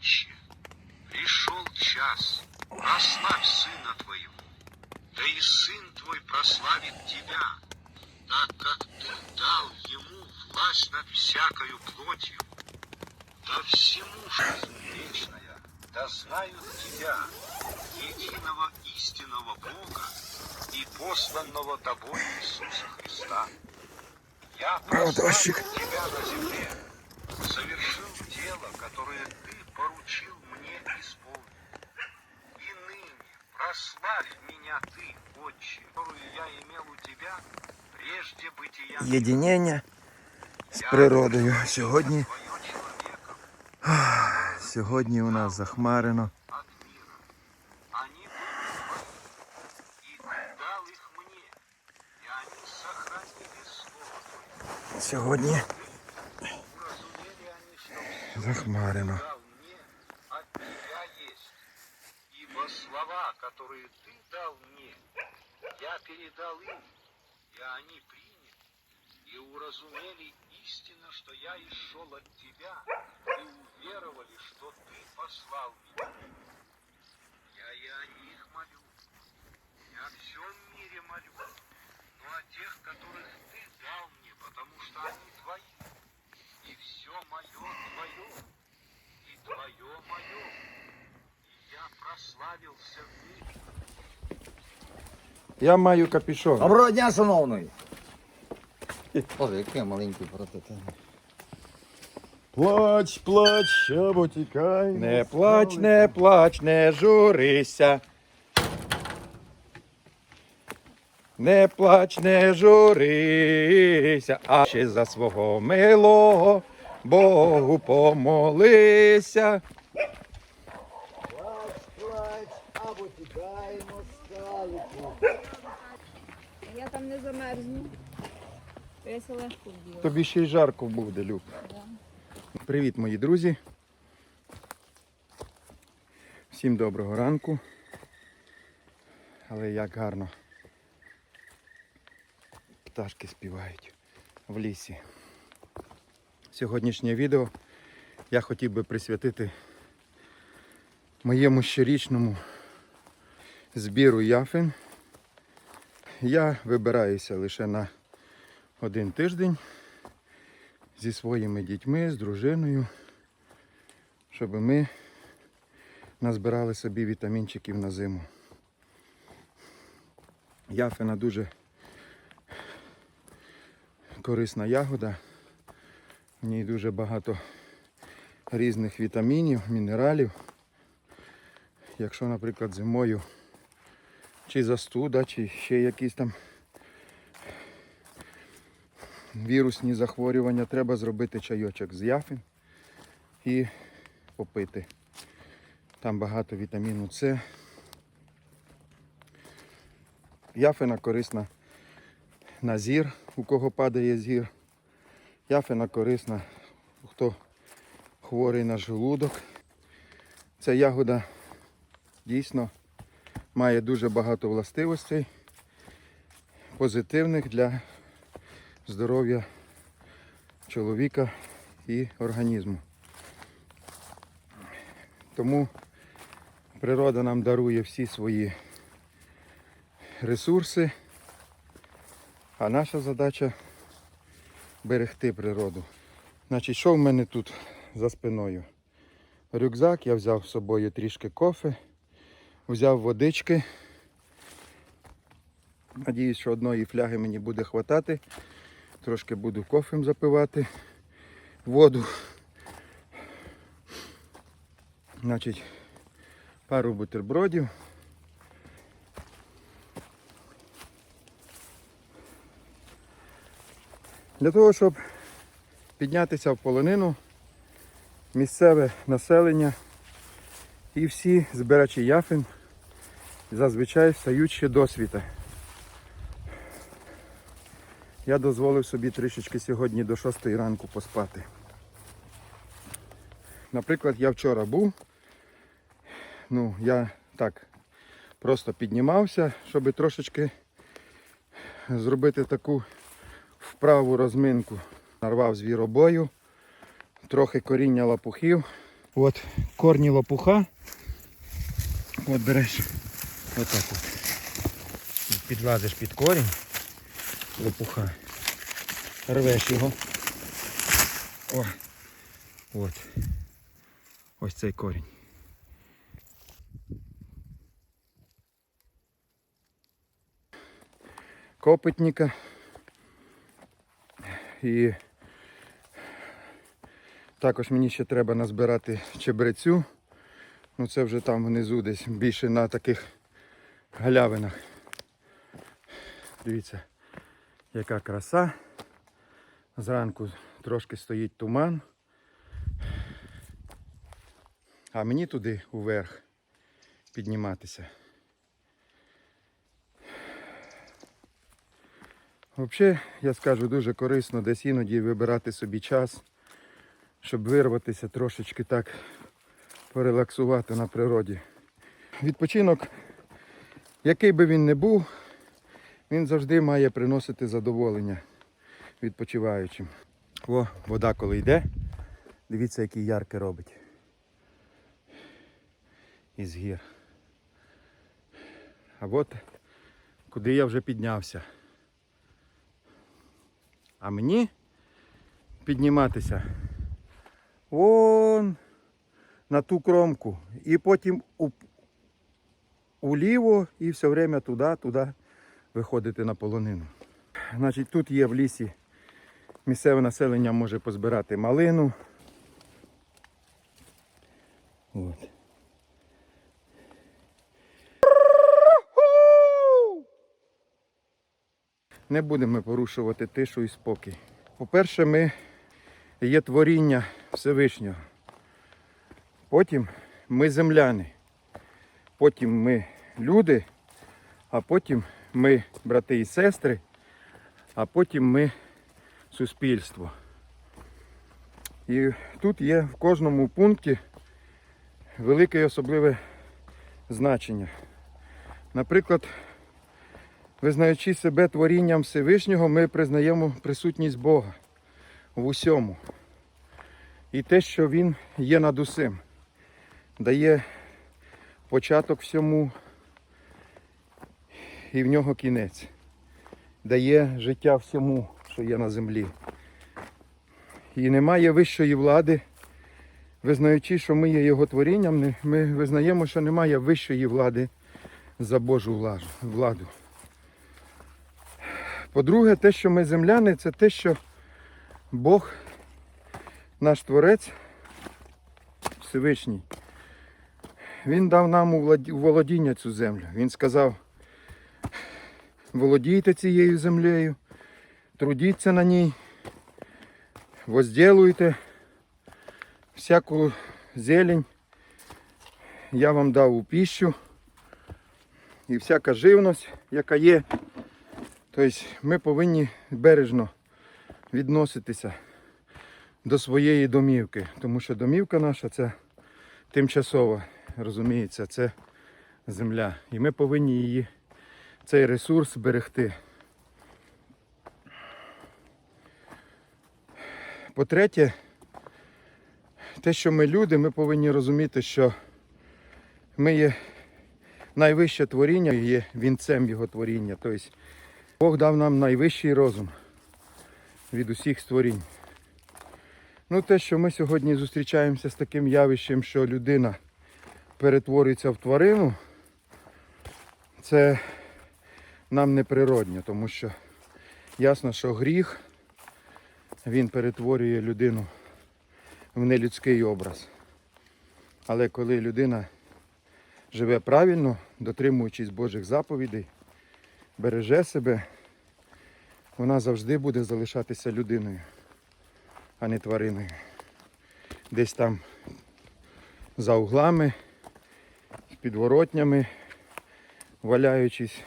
Отче, пришел час, прославь Сына Твоего, да и Сын Твой прославит Тебя, так как Ты дал Ему власть над всякою плотью. Да всему жизнь вечная, да знают Тебя, единого истинного Бога и посланного Тобой Иисуса Христа. Я прославил Тебя на земле, совершил дело, которое Ты поручил мне исполнить. И ныне прославь меня Ты, Отче, которую я имел у Тебя прежде бытия Єдинення з природою. Сьогодні, Твое человеком сьогодні у нас захмарено. от мира. Передал им, и они приняли, и уразумели истинно, что я исшел от тебя, и уверовали, что ты послал меня. Я и о них молю, не о всем мире молю, но о тех, которых ты дал мне, потому что они твои. И все мое твое, и твое мое, и я прославился в мире. Я маю капюшон. Доброго дня, шановний. Боже, який маленький прототип. Плач, плач, або тікай. Не плач, не плач, не журися. Не плач, не журися, а ще за свого милого Богу помолися. Плач, плач, або тікай. Я там не замерзну. Я легко вділа. Тобі ще й жарко буде, Люб. Привіт, мої друзі. Всім доброго ранку. Але як гарно пташки співають в лісі. Сьогоднішнє відео я хотів би присвятити моєму щорічному збіру яфин. Я вибираюся лише на один тиждень зі своїми дітьми, з дружиною, щоб ми назбирали собі вітамінчиків на зиму. Яфина дуже корисна ягода. В ній дуже багато різних вітамінів, мінералів. Якщо, наприклад, зимою чи застуда, чи ще якісь там вірусні захворювання, треба зробити чайочок з яфин і попити. Там багато вітаміну С. Яфина корисна на зір, у кого падає зір. Яфина корисна, хто хворий на желудок. Ця ягода дійсно має дуже багато властивостей позитивних для здоров'я чоловіка і організму. Тому природа нам дарує всі свої ресурси, а наша задача берегти природу. Значить, що в мене тут за спиною? Рюкзак, я взяв з собою трішки кофе, взяв водички. Надіюсь, що одної фляги мені буде хватати. Трошки буду кофем запивати воду. Значить, пару бутербродів. Для того, щоб піднятися в полонину, місцеве населення і всі збирачі яфин зазвичай встають ще до світа. Я дозволив собі трішечки сьогодні до 6 ранку поспати. Наприклад, я вчора був, ну, я так просто піднімався, щоб трошечки зробити таку вправу розминку. Нарвав звіробою, трохи коріння лапухів, От корні лопуха. От береш отак от. Підлазиш під корінь лопуха. Рвеш його. О. От. Ось цей корінь. Копитника. І також мені ще треба назбирати чебрецю. Ну це вже там внизу десь більше на таких галявинах. Дивіться, яка краса. Зранку трошки стоїть туман. А мені туди уверх підніматися. Взагалі, я скажу, дуже корисно десь іноді вибирати собі час, щоб вирватися трошечки так, порелаксувати на природі. Відпочинок, який би він не був, він завжди має приносити задоволення відпочиваючим. О, вода коли йде, дивіться, які ярки робить. Із гір. А от куди я вже піднявся. А мені підніматися вон на ту кромку. І потім уліво і все время туди, туди виходити на полонину. Значить, тут є в лісі місцеве населення може позбирати малину. От. Не будемо порушувати тишу і спокій. По-перше, ми є творіння Всевишнього. Потім ми земляни. Потім ми люди, а потім ми брати і сестри, а потім ми суспільство. І тут є в кожному пункті велике і особливе значення. Наприклад, визнаючи себе творінням Всевишнього, ми признаємо присутність Бога в усьому. І те, що Він є над усім, дає початок всьому і в нього кінець, дає життя всьому, що є на землі. І немає вищої влади, визнаючи, що ми є його творінням, ми визнаємо, що немає вищої влади за Божу владу-. По-друге, те, що ми земляни, це те, що Бог, наш Творець, Всевишній, Він дав нам у володіння цю землю. Він сказав, володійте цією землею, трудіться на ній, возділуйте всяку зелень. Я вам дав у піщу і всяка живність, яка є. Тобто ми повинні бережно відноситися до своєї домівки, тому що домівка наша це тимчасова, розуміється, це земля. І ми повинні її, цей ресурс берегти. По-третє, те, що ми люди, ми повинні розуміти, що ми є найвище творіння, і є вінцем його творіння. Тобто Бог дав нам найвищий розум від усіх створінь. Ну, те, що ми сьогодні зустрічаємося з таким явищем, що людина перетворюється в тварину, це нам не природньо, тому що ясно, що гріх він перетворює людину в нелюдський образ. Але коли людина живе правильно, дотримуючись Божих заповідей, береже себе, вона завжди буде залишатися людиною, а не твариною. Десь там за углами, підворотнями, валяючись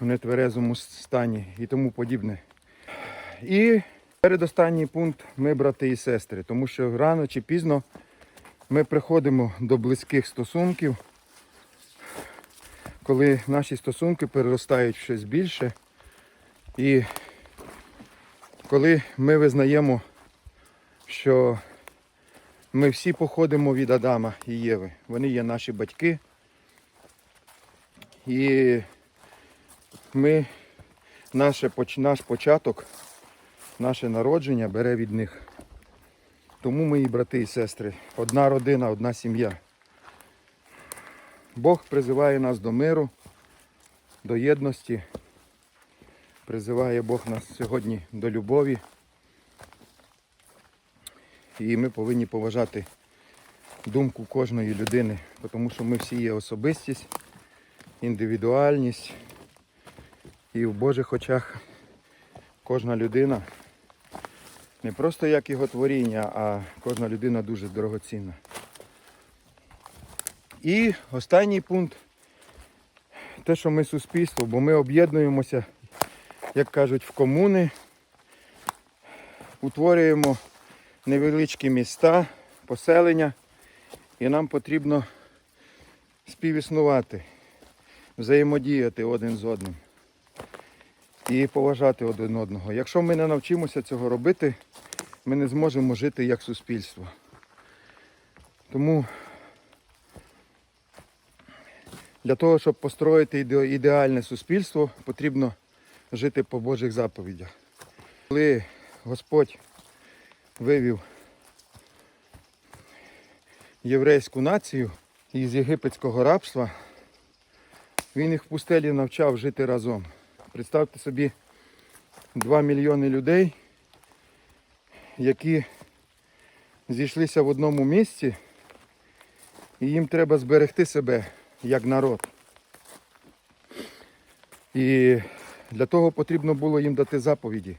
в нетверезому стані і тому подібне. І передостанній пункт ми брати і сестри, тому що рано чи пізно ми приходимо до близьких стосунків, коли наші стосунки переростають в щось більше. І коли ми визнаємо, що Ми всі походимо від Адама і Єви. Вони є наші батьки. І ми, наше, наш початок, наше народження бере від них. Тому і брати і сестри. Одна родина, одна сім'я. Бог призиває нас до миру, до єдності. Призиває Бог нас сьогодні до любові. І ми повинні поважати думку кожної людини, тому що ми всі є особистість, індивідуальність. І в Божих очах кожна людина не просто як його творіння, а кожна людина дуже дорогоцінна. І останній пункт те, що ми суспільство, бо ми об'єднуємося, як кажуть, в комуни, утворюємо невеличкі міста, поселення, і нам потрібно співіснувати, взаємодіяти один з одним і поважати один одного. Якщо ми не навчимося цього робити, ми не зможемо жити як суспільство. Тому для того, щоб построїти ідеальне суспільство, потрібно жити по Божих заповідях. Коли Господь вивів єврейську націю із єгипетського рабства, він їх в пустелі навчав жити разом. Представте собі 2 мільйони людей, які зійшлися в одному місці, і їм треба зберегти себе як народ. І для того потрібно було їм дати заповіді.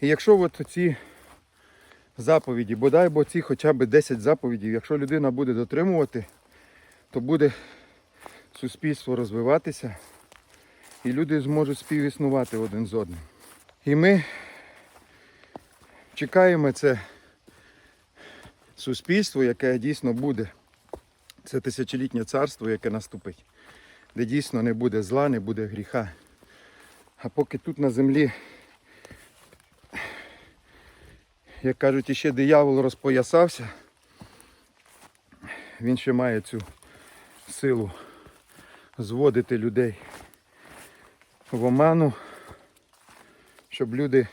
І якщо от ці заповіді, бодай бо ці хоча б 10 заповідей, якщо людина буде дотримувати, то буде суспільство розвиватися і люди зможуть співіснувати один з одним. І ми чекаємо це суспільство, яке дійсно буде. Це тисячолітнє царство, яке наступить, де дійсно не буде зла, не буде гріха. А поки тут на землі, як кажуть, іще диявол розпоясався, він ще має цю силу зводити людей в оману, щоб люди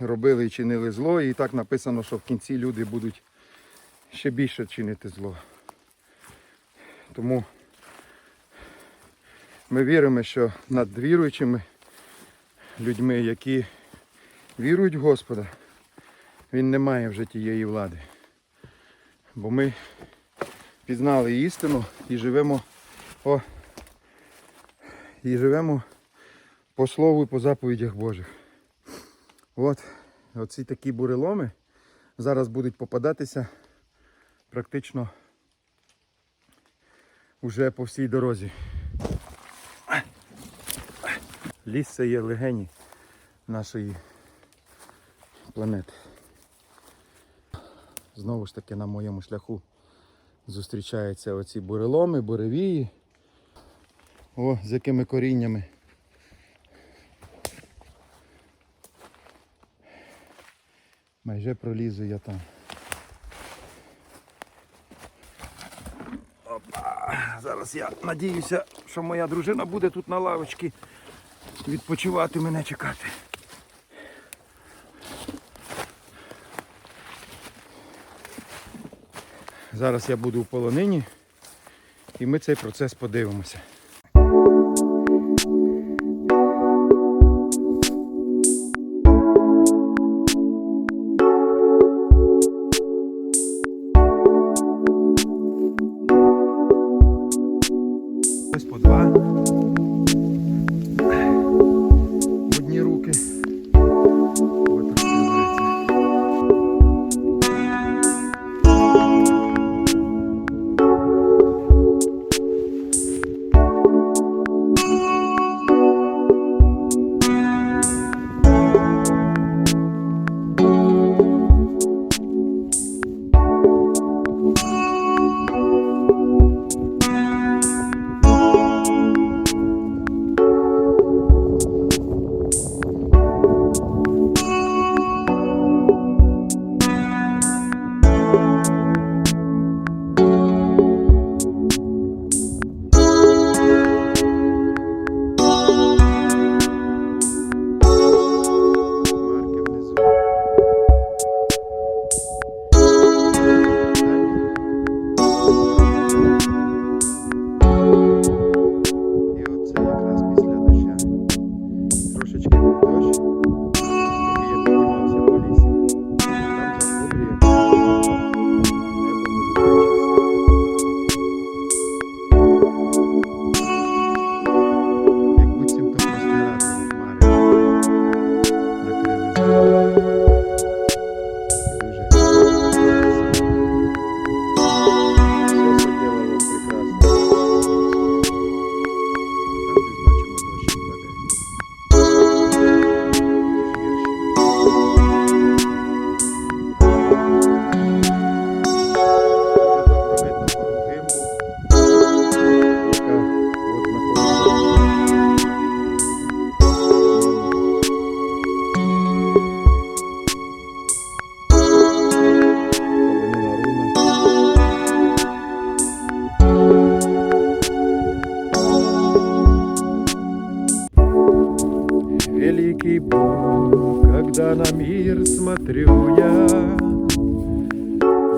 робили і чинили зло. І так написано, що в кінці люди будуть ще більше чинити зло. Тому ми віримо, що над віруючими людьми, які вірують в Господа, Він не має вже тієї влади. Бо ми пізнали істину і живемо по і живемо по слову і по заповідях Божих. От, оці такі буреломи зараз будуть попадатися практично уже по всій дорозі. Ліс це є легені нашої планети. Знову ж таки на моєму шляху зустрічаються оці буреломи, буревії. О, з якими коріннями. Майже пролізу я там. Опа. Зараз я надіюся, що моя дружина буде тут на лавочці відпочивати мене чекати. Зараз я буду в полонині і ми цей процес подивимося. Ось по два. В одні руки. великий Бог, когда на мир смотрю я,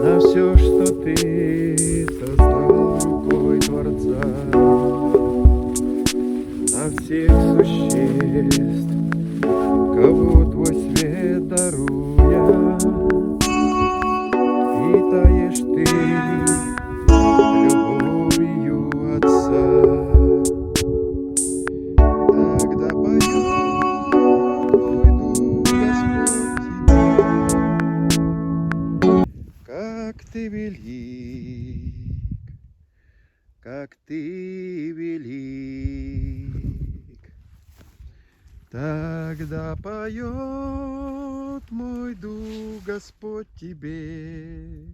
на все, что ты создал рукой Творца, на всех существ, кого твой свет дарует. Как ты велик. Тогда поет мой дух Господь тебе,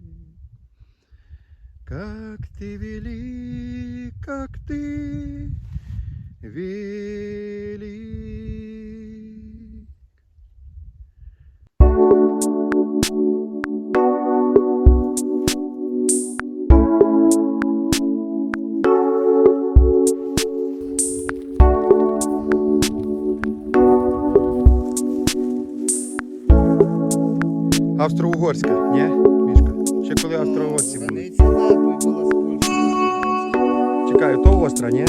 как ты велик, как ты велик. Австро-Угорська, ні, Мішка? Ще коли австро-угорці були. Чекаю, то остра, ні?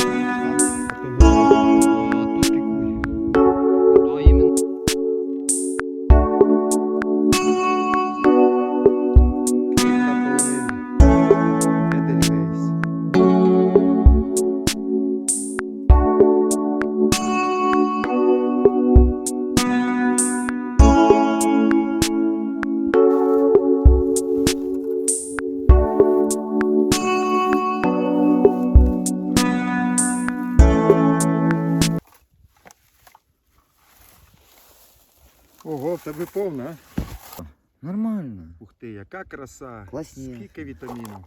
Ого, в тебе повна. а? Нормально. Ух ти, яка краса. Класні. Скільки вітамінів.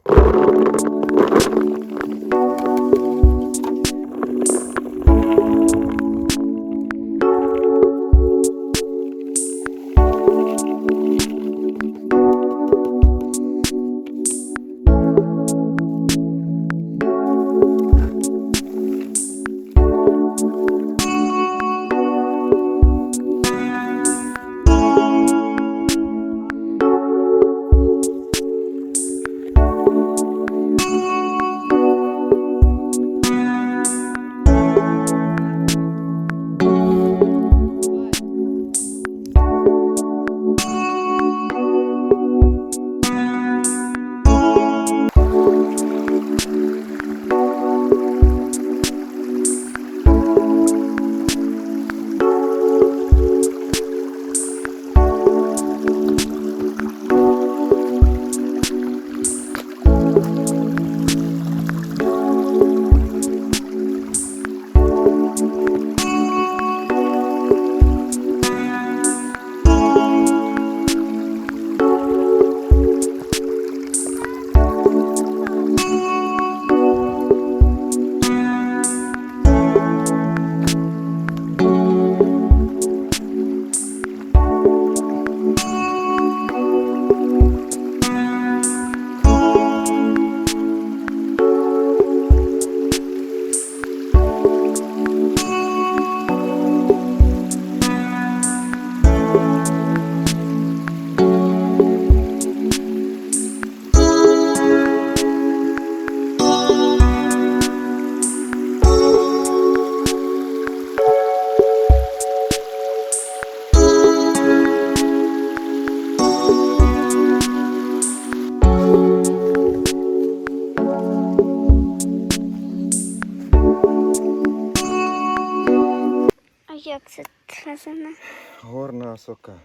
Горна сока.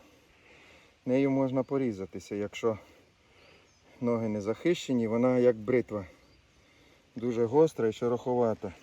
Нею можна порізатися, якщо ноги не захищені, вона як бритва. Дуже гостра і шероховата.